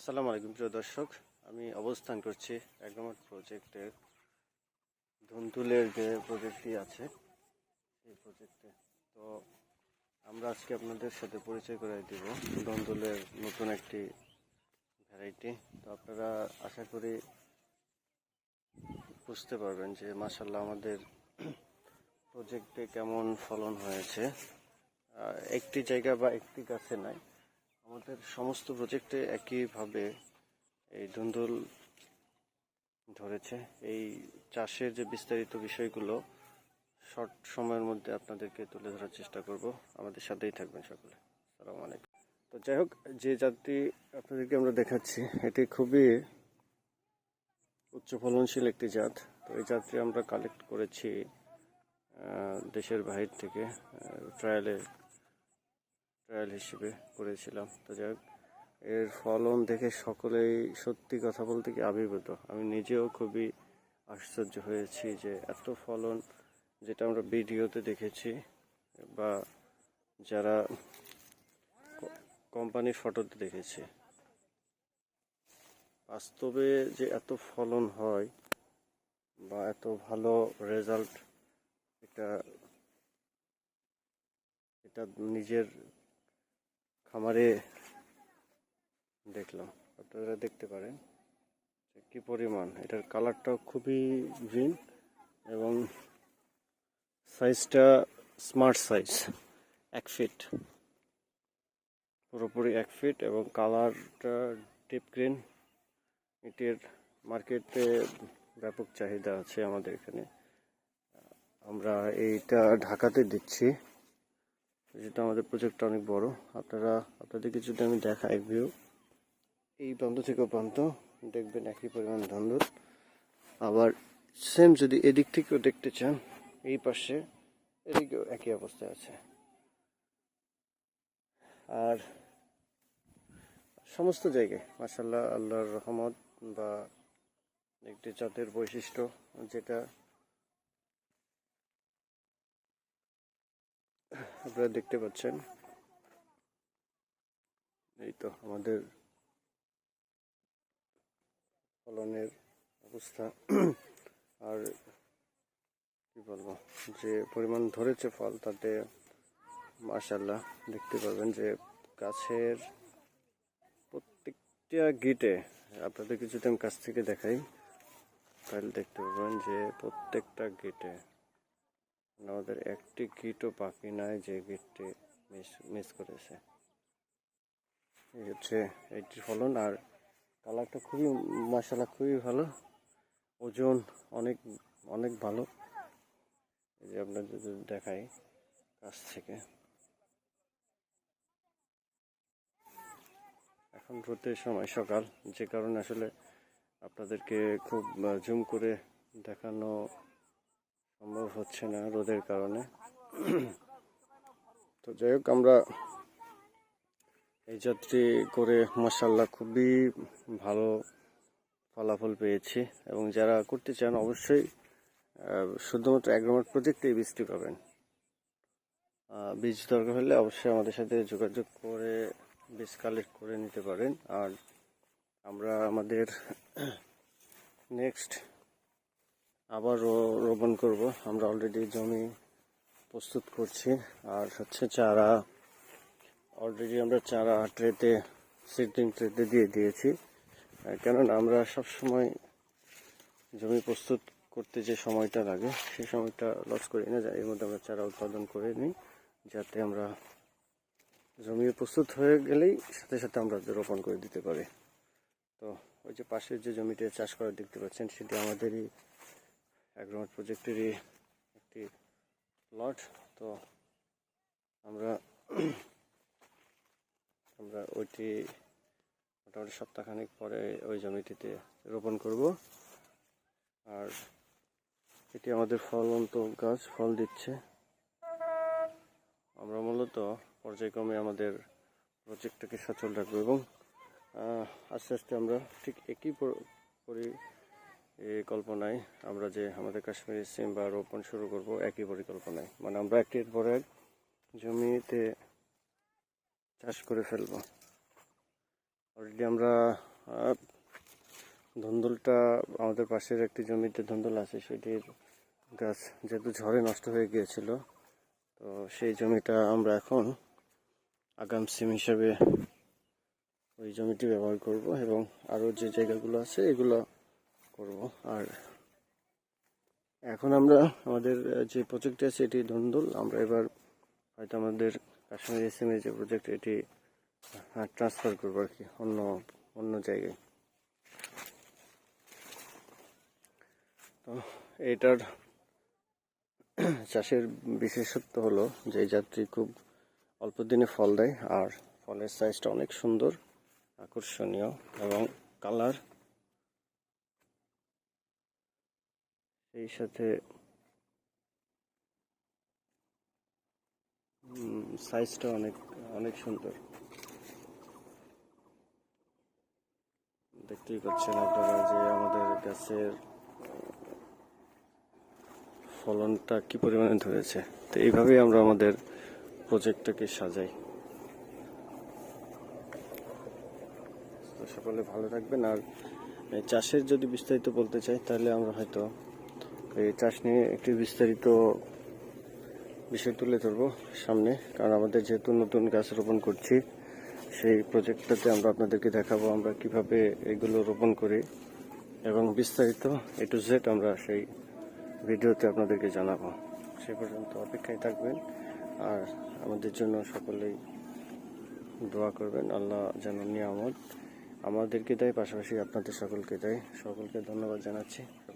আসসালামু আলাইকুম, প্রিয় দর্শক। আমি অবস্থান করছি একদমত প্রজেক্টের ধুনতুলের যে প্রজেক্টটি আছে সেই প্রজেক্টে। তো আমরা আজকে আপনাদের সাথে পরিচয় করে দিব ধুনতুলের নতুন একটি ভ্যারাইটি। তো আপনারা আশা করি বুঝতে পারবেন যে মাসাল্লাহ আমাদের প্রজেক্টে কেমন ফলন হয়েছে। একটি জায়গা বা একটি গাছে নাই আমাদের সমস্ত প্রজেক্টে একইভাবে এই ধুন্দুল ধরেছে। এই চাষের যে বিস্তারিত বিষয়গুলো শর্ট সময়ের মধ্যে আপনাদেরকে তুলে ধরার চেষ্টা করব। আমাদের সাথেই থাকবেন সকলে। সালাম আলাইকুম। তো যাই হোক, যে জাতটি আপনাদেরকে আমরা দেখাচ্ছি, এটি খুবই উচ্চ ফলনশীল একটি জাত। তো এই জাতটি আমরা কালেক্ট করেছি দেশের বাহির থেকে ট্রায়ালে ট্রায়াল হিসেবে করেছিলাম। তো যাই এর ফলন দেখে সকলেই সত্যি কথা বলতে কি আবির্ভূত। আমি নিজেও খুবই আশ্চর্য হয়েছি যে এত ফলন যেটা আমরা ভিডিওতে দেখেছি বা যারা কোম্পানির ফটোতে দেখেছি। বাস্তবে যে এত ফলন হয় বা এত ভালো রেজাল্ট এটা এটা নিজের খামারে দেখলাম। আপনারা দেখতে পারেন কি পরিমাণ। এটার কালারটাও খুবই গ্রিন এবং সাইজটা স্মার্ট সাইজ, এক ফিট। পুরোপুরি এক ফিট এবং কালারটা ডিপ গ্রিন। এটির মার্কেটে ব্যাপক চাহিদা আছে আমাদের এখানে। আমরা এইটা ঢাকাতে দিচ্ছি যেটা আমাদের প্রজেক্টটা অনেক বড়। আপনারা, আপনাদেরকে যদি আমি দেখাই ভিউ এই প্রান্ত থেকে প্রান্ত, দেখবেন একই পরিমাণ ধন্দুর আবার সেম যদি এদিক থেকেও দেখতে চান, এই পাশে এদিকেও একই অবস্থায় আছে। আর সমস্ত জায়গায় মাসাল্লাহ আল্লাহর রহমত বা একটি জাতের বৈশিষ্ট্য যেটা আপনারা দেখতে পাচ্ছেন। এই তো আমাদের ফলনের অবস্থা। আর কি বলব, যে পরিমাণ ধরেছে ফল, তাতে মাশাল্লাহ দেখতে পাবেন যে গাছের প্রত্যেকটা গিটে, আপনাদেরকে যদি আমি কাছ থেকে দেখাই, তাহলে দেখতে পাবেন যে প্রত্যেকটা গেটে আমাদের একটি গিটও বাকি নাই যে গিটটি মিস মিস করেছে। এই হচ্ছে ফলন আর কালারটা খুবই মাসালা খুবই ভালো। ওজন অনেক অনেক ভালো। এই যে আপনাদের যদি দেখাই কাছ থেকে। এখন রোদের সময় সকাল, যে কারণে আসলে আপনাদেরকে খুব জুম করে দেখানো সম্ভব হচ্ছে না রোদের কারণে। তো যাই হোক, আমরা এই যাত্রী করে মাসাল্লাহ খুবই ভালো ফলাফল পেয়েছি এবং যারা করতে চান অবশ্যই শুধুমাত্র অ্যাগ্রোমার্ট প্রজেক্টে এই বীজটি পাবেন। বীজ দরকার হলে অবশ্যই আমাদের সাথে যোগাযোগ করে বীজ কালেক্ট করে নিতে পারেন। আর আমরা আমাদের নেক্সট আবার রোপণ করব। আমরা অলরেডি জমি প্রস্তুত করছি। আর হচ্ছে চারা অলরেডি আমরা চারা ট্রেতে সিটিং ট্রেতে দিয়ে দিয়েছি। কেননা আমরা সব সময় জমি প্রস্তুত করতে যে সময়টা লাগে সেই সময়টা লস করি না এর মধ্যে আমরা চারা উৎপাদন করে নিই, যাতে আমরা জমি প্রস্তুত হয়ে গেলেই সাথে সাথে আমরা রোপণ করে দিতে পারি। তো ওই যে পাশের যে জমিতে চাষ করা দেখতে পাচ্ছেন, সেটি আমাদেরই অ্যাগ্রোমার্ট প্রজেক্টেরই একটি প্লট তো আমরা আমরা ওইটি মোটামুটি সপ্তাহখানেক পরে ওই জমিটিতে রোপণ করব। আর এটি আমাদের ফল ফলন্ত গাছ, ফল দিচ্ছে। আমরা মূলত পর্যায়ক্রমে আমাদের প্রজেক্টটাকে সচল রাখব এবং আস্তে আস্তে আমরা ঠিক একই পরি এই কল্পনায় আমরা যে আমাদের কাশ্মীরি সিম বা রোপণ শুরু করব একই পরিকল্পনায়। মানে আমরা একটির পর এক জমিতে চাষ করে ফেলব। অলরেডি আমরা ধুন্দুলটা, আমাদের পাশের একটি জমিতে ধুন্দুল আছে, সেটির গাছ যেহেতু ঝড়ে নষ্ট হয়ে গিয়েছিল, তো সেই জমিটা আমরা এখন আগাম সিম হিসাবে ওই জমিটি ব্যবহার করব এবং আরও যে জায়গাগুলো আছে, এগুলো করব। আর এখন আমরা আমাদের যে প্রজেক্টটি আছে, এটি ধুন্দুল। আমরা এবার হয়তো আমাদের কাশ্মীর এস যে প্রজেক্ট এটি ট্রান্সফার করব আর কি, অন্য অন্য জায়গায়। তো এটার চাষের বিশেষত্ব হলো যে জাতটি খুব অল্প দিনে ফল দেয়, আর ফলের সাইজটা অনেক সুন্দর, আকর্ষণীয় এবং কালার সেই সাথে সাইজটা অনেক অনেক সুন্দর। দেখতেই পাচ্ছেন আপনারা যে আমাদের গাছের ফলনটা কি পরিমাণে ধরেছে। তো এইভাবেই আমরা আমাদের প্রজেক্টটাকে সাজাই। তো সকলে ভালো থাকবেন। আর চাষের যদি বিস্তারিত বলতে চাই, তাহলে আমরা হয়তো এই চাষ নিয়ে একটি বিস্তারিত বিষয় তুলে ধরবো সামনে, কারণ আমাদের যেহেতু নতুন গাছ রোপণ করছি, সেই প্রজেক্টটাতে আমরা আপনাদেরকে দেখাবো আমরা কীভাবে এগুলো রোপণ করি এবং বিস্তারিত এ টু জেড আমরা সেই ভিডিওতে আপনাদেরকে জানাব। সে পর্যন্ত অপেক্ষায় থাকবেন আর আমাদের জন্য সকলেই দোয়া করবেন, আল্লাহ যেন নিয়ামত। আমাদেরকে দেয়, পাশাপাশি আপনাদের সকলকে দেয়। সকলকে ধন্যবাদ জানাচ্ছি।